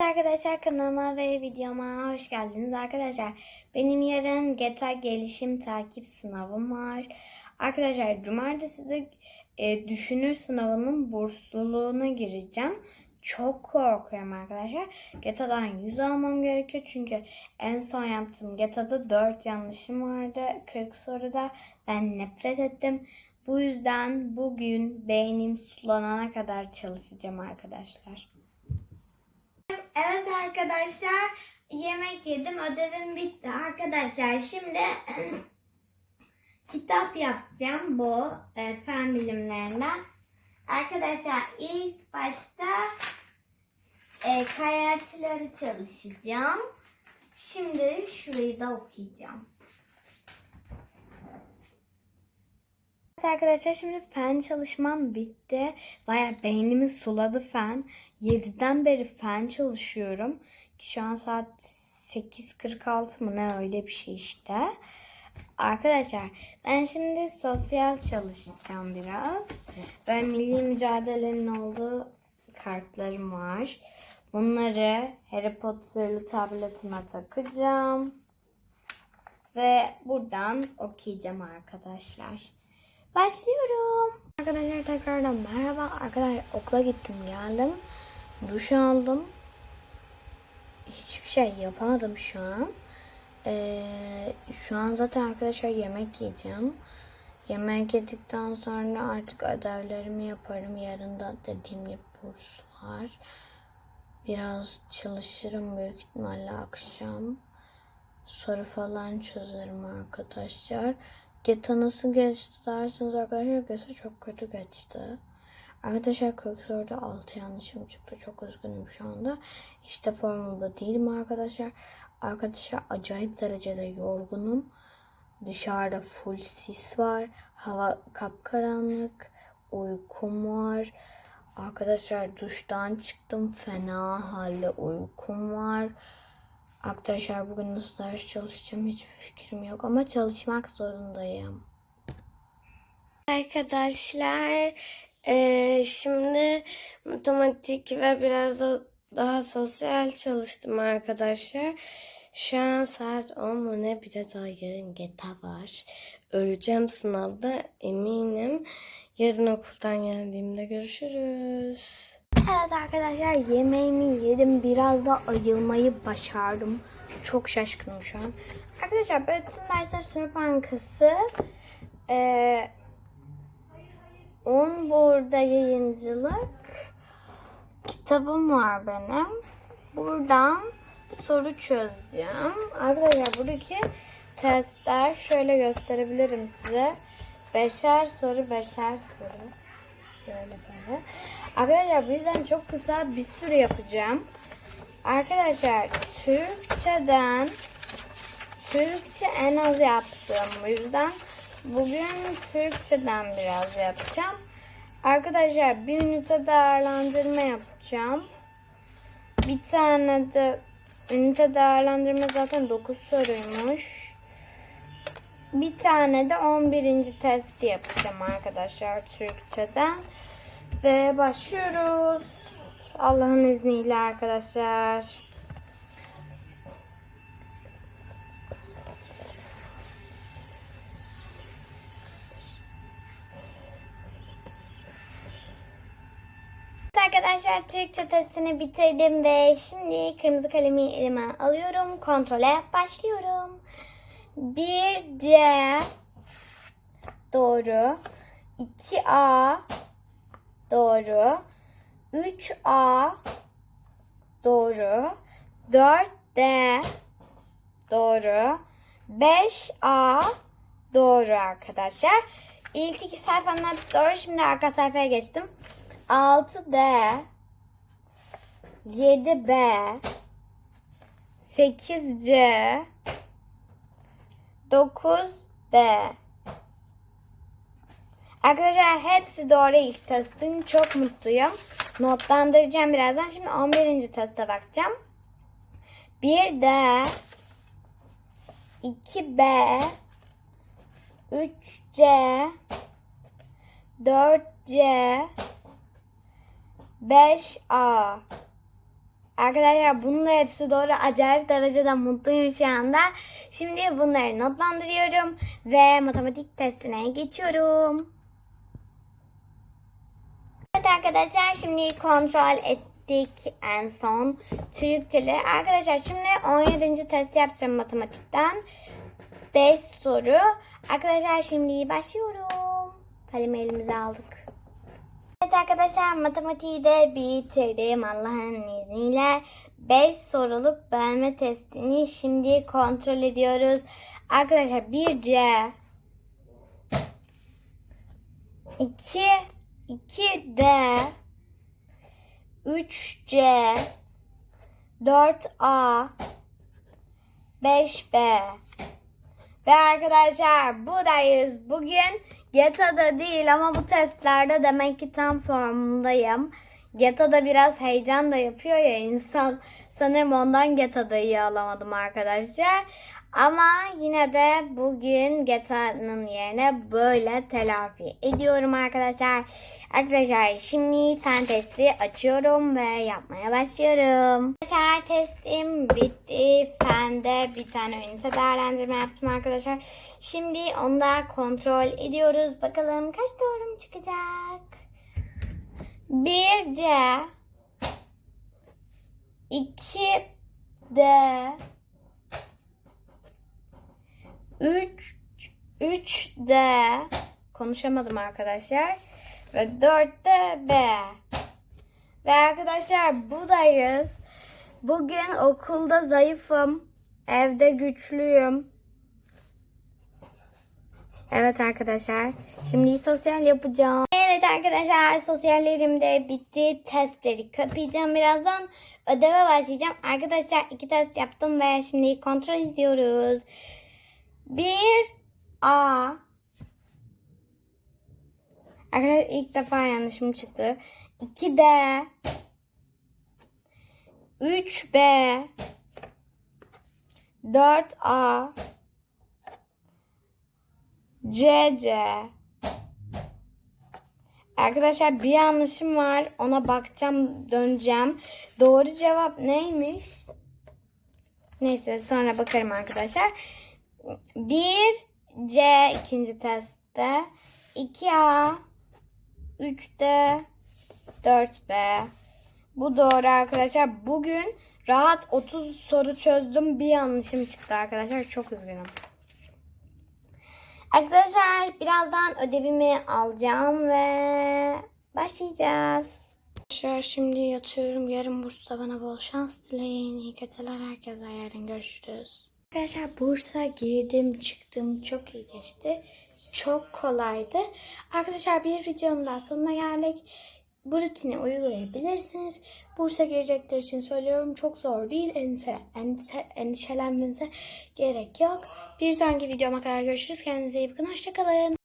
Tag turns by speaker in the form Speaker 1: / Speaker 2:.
Speaker 1: Arkadaşlar kanalıma ve videoma hoş geldiniz arkadaşlar. Benim yarın GETA gelişim takip sınavım var. Arkadaşlar cumartesi de e, düşünür sınavının bursluluğuna gireceğim. Çok korkuyorum arkadaşlar. GETA'dan 100 almam gerekiyor çünkü en son yaptığım GETA'da 4 yanlışım vardı. 40 soruda ben nefret ettim. Bu yüzden bugün beynim sulanana kadar çalışacağım arkadaşlar. Evet arkadaşlar yemek yedim ödevim bitti arkadaşlar şimdi kitap yapacağım bu e, fen bilimlerinden. Arkadaşlar ilk başta e, kayaçları çalışacağım. Şimdi şurayı da okuyacağım. Evet Arkadaşlar şimdi fen çalışmam bitti. Baya beynimi suladı fen. 7'den beri fen çalışıyorum. Şu an saat 8.46 mı ne öyle bir şey işte. Arkadaşlar ben şimdi sosyal çalışacağım biraz. Böyle milli mücadelenin olduğu kartlarım var. Bunları Harry Potter'lı tabletime takacağım. Ve buradan okuyacağım arkadaşlar. Başlıyorum. Arkadaşlar tekrardan merhaba. Arkadaşlar okula gittim geldim. Duş aldım. Hiçbir şey yapamadım şu an. Ee, şu an zaten arkadaşlar yemek yiyeceğim. Yemek yedikten sonra artık ödevlerimi yaparım. Yarın da dediğim gibi burs var. Biraz çalışırım büyük ihtimalle akşam. Soru falan çözerim arkadaşlar. Geta nasıl geçti derseniz arkadaşlar Geta çok kötü geçti. Arkadaşlar 40 soruda 6 yanlışım çıktı. Çok üzgünüm şu anda. İşte formunda değilim arkadaşlar. Arkadaşlar acayip derecede yorgunum. Dışarıda full sis var. Hava kapkaranlık. Uykum var. Arkadaşlar duştan çıktım. Fena halde uykum var. Arkadaşlar bugün nasıl ders çalışacağım hiçbir fikrim yok ama çalışmak zorundayım. Arkadaşlar eee, şimdi matematik ve biraz da daha sosyal çalıştım arkadaşlar. Şu an saat 10 mu ne bir de daha yarın geta var. Öleceğim sınavda eminim. Yarın okuldan geldiğimde görüşürüz. Evet arkadaşlar yemeğimi yedim. Biraz da ayılmayı başardım. Çok şaşkınım şu an. Arkadaşlar böyle tüm dersler soru bankası. Ee, 10 burada yayıncılık. Kitabım var benim. Buradan soru çözeceğim. Arkadaşlar buradaki testler şöyle gösterebilirim size. Beşer soru, beşer soru. Böyle böyle. Arkadaşlar bu yüzden çok kısa bir sürü yapacağım. Arkadaşlar Türkçeden Türkçe en az yaptım. Bu yüzden bugün Türkçeden biraz yapacağım. Arkadaşlar bir ünite değerlendirme yapacağım. Bir tane de ünite değerlendirme zaten 9 soruymuş. Bir tane de 11. testi yapacağım arkadaşlar Türkçeden. Ve başlıyoruz. Allah'ın izniyle arkadaşlar. Arkadaşlar Türkçe testini bitirdim ve şimdi kırmızı kalemi elime alıyorum. Kontrole başlıyorum. 1C doğru. 2A doğru. 3A doğru. 4D doğru. 5A doğru arkadaşlar. İlk iki sayfanın doğru. Şimdi arka sayfaya geçtim. 6D 7B 8C 9B Arkadaşlar hepsi doğru ilk testin. Çok mutluyum. Notlandıracağım birazdan. Şimdi 11. teste bakacağım. 1D 2B 3C 4C 5A Arkadaşlar bunun da hepsi doğru. Acayip derecede mutluyum şu anda. Şimdi bunları notlandırıyorum ve matematik testine geçiyorum. Evet arkadaşlar şimdi kontrol ettik en son Türkçeleri. Arkadaşlar şimdi 17. test yapacağım matematikten. 5 soru. Arkadaşlar şimdi başlıyorum. Kalemi elimize aldık. Evet arkadaşlar matematiği de bitirdim Allah'ın izniyle. 5 soruluk bölme testini şimdi kontrol ediyoruz. Arkadaşlar 1C 2 2D 3C 4A 5B ve arkadaşlar buradayız. Bugün GTA'da değil ama bu testlerde demek ki tam formundayım. GTA'da biraz heyecan da yapıyor ya insan. Sanırım ondan GTA'da iyi alamadım arkadaşlar. Ama yine de bugün GTA'nın yerine böyle telafi ediyorum arkadaşlar. Arkadaşlar şimdi fen testi açıyorum ve yapmaya başlıyorum. Arkadaşlar testim bitti. Fende bir tane ünite değerlendirme yaptım arkadaşlar. Şimdi onu da kontrol ediyoruz. Bakalım kaç doğru çıkacak. 1C 2D 3 3D konuşamadım arkadaşlar. Ve 4'te B. Ve arkadaşlar buradayız. Bugün okulda zayıfım. Evde güçlüyüm. Evet arkadaşlar. Şimdi sosyal yapacağım. Evet arkadaşlar sosyallerim de bitti. Testleri kapayacağım birazdan. Ödeve başlayacağım. Arkadaşlar iki test yaptım ve şimdi kontrol ediyoruz. 1 A Arkadaşlar ilk defa yanlışım çıktı. 2D 3B 4A CC Arkadaşlar bir yanlışım var. Ona bakacağım, döneceğim. Doğru cevap neymiş? Neyse sonra bakarım arkadaşlar. 1C ikinci testte. 2A 3'te 4B. Bu doğru arkadaşlar. Bugün rahat 30 soru çözdüm. Bir yanlışım çıktı arkadaşlar. Çok üzgünüm. Arkadaşlar birazdan ödevimi alacağım ve başlayacağız. Arkadaşlar şimdi yatıyorum. Yarın Bursa'da bana bol şans dileyin. İyi geceler herkese. Yarın görüşürüz. Arkadaşlar Bursa girdim çıktım. Çok iyi geçti. Çok kolaydı. Arkadaşlar bir videonun daha sonuna geldik. Bu rutini uygulayabilirsiniz. Bursa girecekler için söylüyorum. Çok zor değil. Endişe, endişe, endişelenmenize gerek yok. Bir sonraki videoma kadar görüşürüz. Kendinize iyi bakın. Hoşçakalın.